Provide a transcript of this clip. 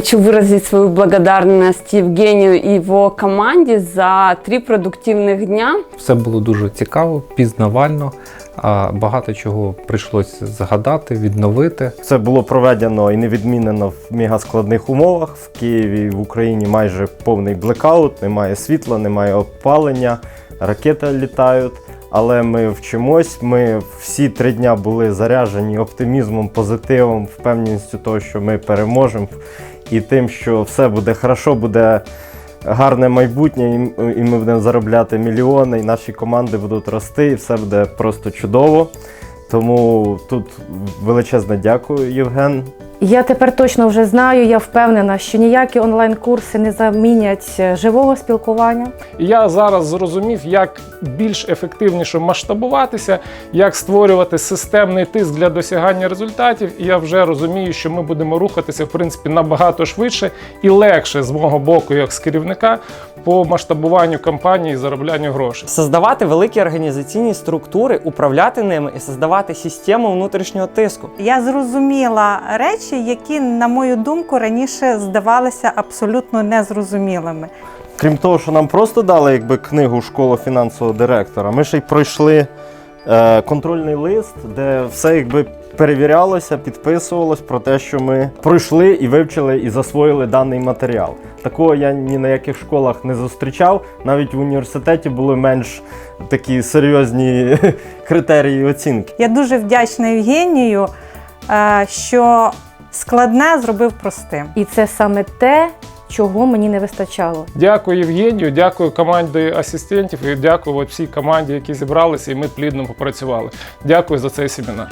Хочу выразить свою благодарность Евгению и его команде за три продуктивных дня. Все було дуже цікаво, пізнавально. Багато чого прийшлося згадати, відновити. Це було проведено і не відмінено в мегаскладних умовах. В Києві в Україні майже повний блекаут, немає світла, немає опалення, ракети літають. Але ми вчимось. Ми всі три дня були заряджені оптимізмом, позитивом, впевненістю того, що ми переможемо, і тим, що все буде хорошо, буде гарне майбутнє, і ми будемо заробляти мільйони, і наші команди будуть рости, і все буде просто чудово. Тому тут величезне дякую, Євген. Я тепер точно вже знаю, я впевнена, що ніякі онлайн-курси не замінять е, живого спілкування. Я зараз зрозумів, як більш ефективніше масштабуватися, як створювати системний тиск для досягання результатів. І я вже розумію, що ми будемо рухатися в принципі набагато швидше і легше з мого боку, як з керівника, по масштабуванню компанії і зароблянню грошей. Создавати великі організаційні структури, управляти ними і создавати систему внутрішнього тиску. Я зрозуміла речі, які, на мою думку, раніше здавалися абсолютно незрозумілими. Крім того, що нам просто дали якби книгу школа фінансового директора, ми ще й пройшли е, контрольний лист, де все якби перевірялося, підписувалось про те, що ми пройшли і вивчили і засвоїли даний матеріал. Такого я ні на яких школах не зустрічав. Навіть в університеті були менш такі серйозні критерії оцінки. Я дуже вдячна Євгенію, е, що складне зробив простим. І це саме те, чого мені не вистачало. Дякую Євгенію, дякую команді асистентів і дякую от всій команді, які зібралися, і ми плідно попрацювали. Дякую за цей семінар.